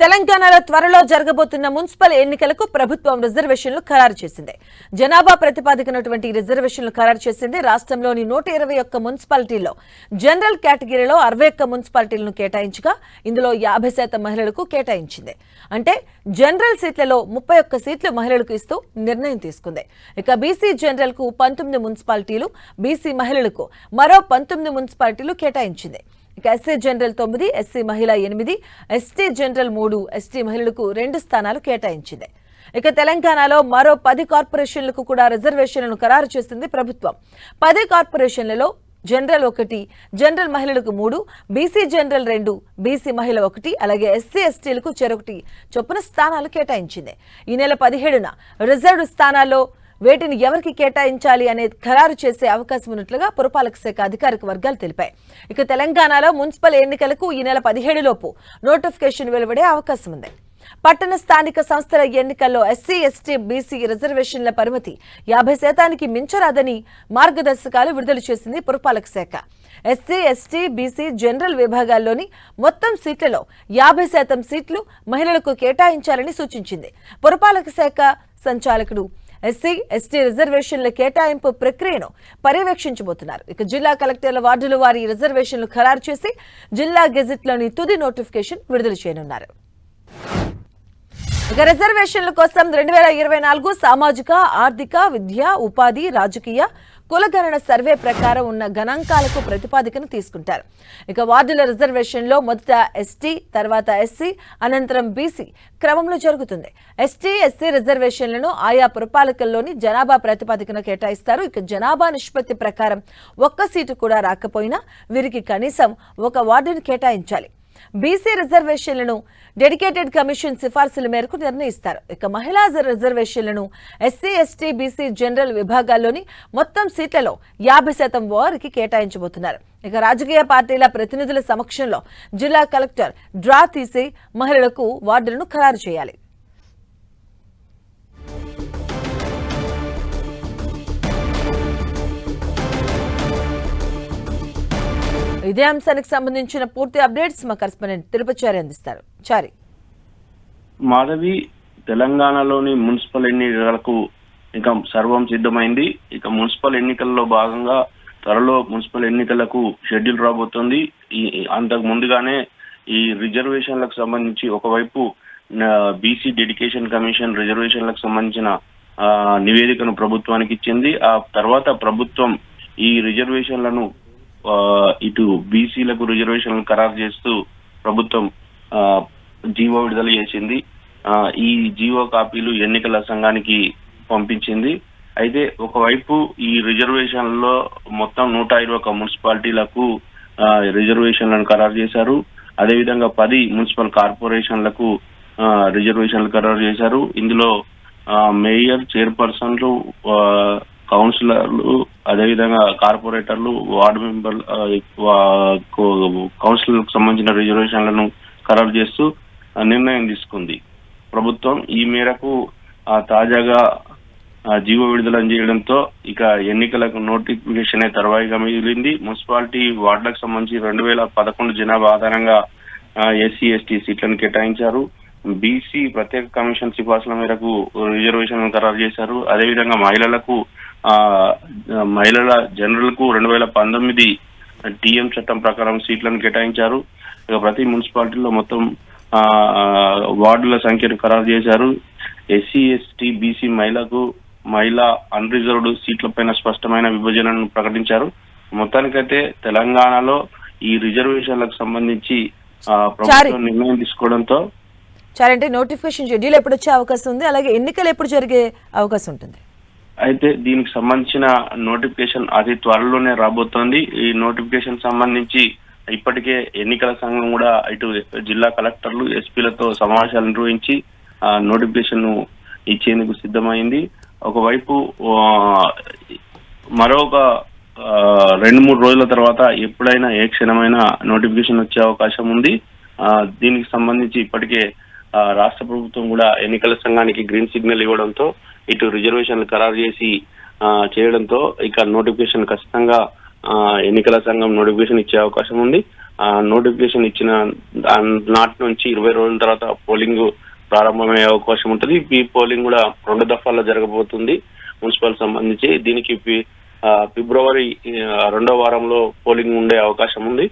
తెలంగాణలో త్వరలో జరగబోతున్న మున్సిపల్ ఎన్నికలకు ప్రభుత్వం రిజర్వేషన్లు ఖరారు చేసింది. జనాభా ప్రతిపాదికనటువంటి రిజర్వేషన్లు ఖరారు చేసింది రాష్ట్రంలోని నూట ఇరవై ఒక్క మున్సిపాలిటీల్లో. జనరల్ కేటగిరీలో అరవై ఒక్క మున్సిపాలిటీలను కేటాయించగా ఇందులో యాభై శాతం మహిళలకు కేటాయించింది. అంటే జనరల్ సీట్లలో ముప్పై ఒక్క సీట్లు మహిళలకు ఇస్తూ నిర్ణయం తీసుకుంది. ఇక బీసీ జనరల్కు పంతొమ్మిది మున్సిపాలిటీలు బీసీ మహిళలకు మరో పంతొమ్మిది మున్సిపాలిటీలు కేటాయించింది. ఇక ఎస్సీ జనరల్ తొమ్మిది ఎస్సీ మహిళ ఎనిమిది ఎస్టీ జనరల్ మూడు ఎస్టీ మహిళలకు రెండు స్థానాలు కేటాయించింది. ఇక తెలంగాణలో మరో పది కార్పొరేషన్లకు కూడా రిజర్వేషన్లను ఖరారు చేసింది ప్రభుత్వం. పది కార్పొరేషన్లలో జనరల్ ఒకటి జనరల్ మహిళలకు మూడు బీసీ జనరల్ రెండు బీసీ మహిళ ఒకటి అలాగే ఎస్సీ ఎస్టీలకు చెరొకటి చొప్పున స్థానాలు కేటాయించింది. ఈ నెల పదిహేడున రిజర్వ్ స్థానాల్లో వేటిని ఎవరికి కేటాయించాలి అనేది ఖరారు చేసే అవకాశం ఉన్నట్లుగా పురపాలక శాఖ అధికారిక వర్గాలు తెలిపాయి. ఇక తెలంగాణలో మున్సిపల్ ఎన్నికలకు ఈ నెల పదిహేడులోపు నోటిఫికేషన్ వెలువడే అవకాశం ఉంది. పట్టణ స్థానిక సంస్థల ఎన్నికల్లో ఎస్సీ ఎస్టీ బీసీ రిజర్వేషన్ల పరిమితి యాభై శాతానికి మించరాదని మార్గదర్శకాలు విడుదల చేసింది పురపాలక శాఖ. ఎస్సీ ఎస్టీ బీసీ జనరల్ విభాగాల్లోని మొత్తం సీట్లలో యాభై శాతం సీట్లు మహిళలకు కేటాయించాలని సూచించింది. పురపాలక శాఖ సంచాలకుడు ఎస్సీ ఎస్టీ రిజర్వేషన్ల కేటాయింపు ప్రక్రియను పర్యవేక్షించబోతున్నారు. ఇక జిల్లా కలెక్టర్ల వార్డులు వారి రిజర్వేషన్లు ఖరారు చేసి జిల్లా గెజిట్లోని తుది నోటిఫికేషన్ విడుదల చేయనున్నారు. ఇక రిజర్వేషన్ల కోసం రెండు వేల ఇరవై నాలుగు సామాజిక ఆర్థిక విద్య ఉపాధి రాజకీయ కులగణన సర్వే ప్రకారం ఉన్న గణాంకాలకు ప్రతిపాదికను తీసుకుంటారు. ఇక వార్డుల రిజర్వేషన్లో మొదట ఎస్టీ తర్వాత ఎస్సీ అనంతరం బీసీ క్రమంలో జరుగుతుంది. ఎస్టీ ఎస్సీ రిజర్వేషన్లను ఆయా పురపాలకల్లోని జనాభా ప్రతిపాదికన కేటాయిస్తారు. ఇక జనాభా నిష్పత్తి ప్రకారం ఒక్క సీటు కూడా రాకపోయినా వీరికి కనీసం ఒక వార్డును కేటాయించాలి. బీసీ రిజర్వేషన్లను డెడికేటెడ్ కమిషన్ సిఫార్సుల మేరకు నిర్ణయిస్తారు. ఇక మహిళా రిజర్వేషన్లను ఎస్సీ ఎస్టీ బీసీ జనరల్ విభాగాల్లోని మొత్తం సీట్లలో యాభై శాతం వారికి కేటాయించబోతున్నారు. ఇక రాజకీయ పార్టీల ప్రతినిధుల సమక్షంలో జిల్లా కలెక్టర్ డ్రా తీసి మహిళలకు వార్డులను ఖరారు చేయాలి. ఇదే అంశానికి సంబంధించిన పూర్తి అప్డేట్స్ మా కరెస్పాండెంట్ తిరుపతి అందిస్తారు. చారి. మాధవి తెలంగాణలోని మున్సిపల్ ఎన్నికలకు ఇక సర్వం సిద్ధమైంది. ఇక మున్సిపల్ ఎన్నికల్లో భాగంగా త్వరలో మున్సిపల్ ఎన్నికలకు షెడ్యూల్ రాబోతోంది. ఈ అంతకు ముందుగానే ఈ రిజర్వేషన్లకు సంబంధించి ఒకవైపు బీసీ డెడికేషన్ కమిషన్ రిజర్వేషన్లకు సంబంధించిన నివేదికను ప్రభుత్వానికి ఇచ్చింది. ఆ తర్వాత ప్రభుత్వం ఈ రిజర్వేషన్లను ఇటు బీసీలకు రిజర్వేషన్లు ఖరారు చేస్తూ ప్రభుత్వం ఆ, జీవో విడుదల చేసింది. ఆ, ఈ జీవో కాపీలు ఎన్నికల సంఘానికి పంపించింది. అయితే ఒకవైపు ఈ రిజర్వేషన్లలో మొత్తం నూట ఇరవై ఒక మున్సిపాలిటీలకు రిజర్వేషన్లను ఖరారు చేశారు. అదేవిధంగా పది మున్సిపల్ కార్పొరేషన్లకు రిజర్వేషన్లు ఖరారు చేశారు. ఇందులో మేయర్ చైర్పర్సన్లు కౌన్సిలర్లు అదేవిధంగా కార్పొరేటర్లు వార్డు మెంబర్ కౌన్సిలర్లకు సంబంధించిన రిజర్వేషన్లను ఖరారు చేస్తూ నిర్ణయం తీసుకుంది. ప్రభుత్వం ఈ మేరకు ఆ, తాజాగా జీవో విడుదల చేయడంతో ఇక ఎన్నికలకు నోటిఫికేషన్ తర్వాయిగా మిగిలింది. మున్సిపాలిటీ వార్డులకు సంబంధించి రెండు వేల పదకొండు జనాభా ఆధారంగా ఎస్సీ ఎస్టీ సీట్లను కేటాయించారు. బీసీ ప్రత్యేక కమిషన్ సిఫార్సుల మేరకు రిజర్వేషన్ ఖరారు చేశారు. అదేవిధంగా మహిళలకు ఆ మహిళల జనరల్కు రెండు వేల పంతొమ్మిది టీఎం చట్టం ప్రకారం సీట్లను కేటాయించారు. ఇక ప్రతి మున్సిపాలిటీలో మొత్తం ఆ వార్డుల సంఖ్యను ఖరారు చేశారు. ఎస్సీ ఎస్టీ బీసీ మహిళకు మహిళా అన్రిజర్వ్డ్ సీట్లపైన స్పష్టమైన విభజనను ప్రకటించారు. మొత్తానికైతే తెలంగాణలో ఈ రిజర్వేషన్లకు సంబంధించి ప్రభుత్వం నిర్ణయం తీసుకోవడంతో చారి అంటే నోటిఫికేషన్ షెడ్యూల్ ఎప్పుడు వచ్చే అవకాశం ఉంది. అలాగే ఎన్నికలు ఎప్పుడు జరిగే అవకాశం ఉంటుంది? అయితే దీనికి సంబంధించిన నోటిఫికేషన్ అతి త్వరలోనే రాబోతోంది. ఈ నోటిఫికేషన్ సంబంధించి ఇప్పటికే ఎన్నికల సంఘం కూడా ఇటు జిల్లా కలెక్టర్లు ఎస్పీలతో సమావేశాలు నిర్వహించి ఆ నోటిఫికేషన్ను ఇచ్చేందుకు సిద్ధమైంది. ఒకవైపు మరొక రెండు మూడు రోజుల తర్వాత ఎప్పుడైనా ఏ క్షణమైనా నోటిఫికేషన్ వచ్చే అవకాశం ఉంది. ఆ, దీనికి సంబంధించి ఇప్పటికే రాష్ట్ర ప్రభుత్వం కూడా ఎన్నికల సంఘానికి గ్రీన్ సిగ్నల్ ఇవ్వడంతో ఇటు రిజర్వేషన్లు ఖరారు చేసి చేయడంతో ఇక నోటిఫికేషన్ ఖచ్చితంగా ఎన్నికల సంఘం నోటిఫికేషన్ ఇచ్చే అవకాశం ఉంది. నోటిఫికేషన్ ఇచ్చిన నాటి నుంచి ఇరవై రోజుల తర్వాత పోలింగ్ ప్రారంభమయ్యే అవకాశం ఉంటుంది. ఈ పోలింగ్ కూడా రెండు దఫాల్లో జరగబోతుంది. మున్సిపల్ సంబంధించి దీనికి ఫిబ్రవరి రెండో వారంలో పోలింగ్ ఉండే అవకాశం ఉంది.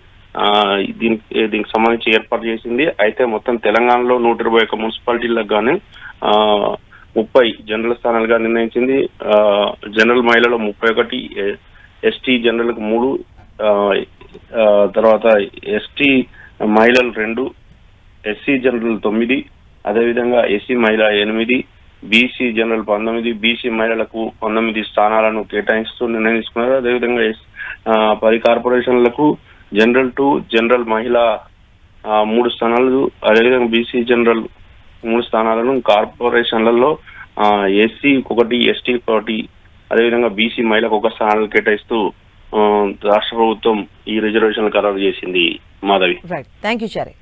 దీనికి దీనికి సంబంధించి ఏర్పాటు చేసింది. అయితే మొత్తం తెలంగాణలో నూట ఇరవై ఒక్క మున్సిపాలిటీలకు గాను ముప్పై జనరల్ స్థానాలుగా నిర్ణయించింది. ఆ, జనరల్ మహిళలో ముప్పై ఒకటి ఎస్టీ జనరల్కి మూడు ఆ, తర్వాత ఎస్టీ మహిళలు రెండు ఎస్సీ జనరల్ తొమ్మిది అదేవిధంగా ఎస్సీ మహిళ ఎనిమిది బీసీ జనరల్ పంతొమ్మిది బీసీ మహిళలకు పంతొమ్మిది స్థానాలను కేటాయిస్తూ నిర్ణయం తీసుకున్నారు అదేవిధంగా ఎస్ ఆ, పది కార్పొరేషన్లకు జనరల్ టూ జనరల్ మహిళ మూడు స్థానాలు అదేవిధంగా బీసీ జనరల్ మూడు స్థానాలను కార్పొరేషన్లలో ఎస్సీ ఒకటి ఎస్టీ ఒకటి అదేవిధంగా బీసీ మహిళకు ఒక స్థానాలు కేటాయిస్తూ రాష్ట్ర ప్రభుత్వం ఈ రిజర్వేషన్లు ఖరారు చేసింది మాధవి. Thank you Chari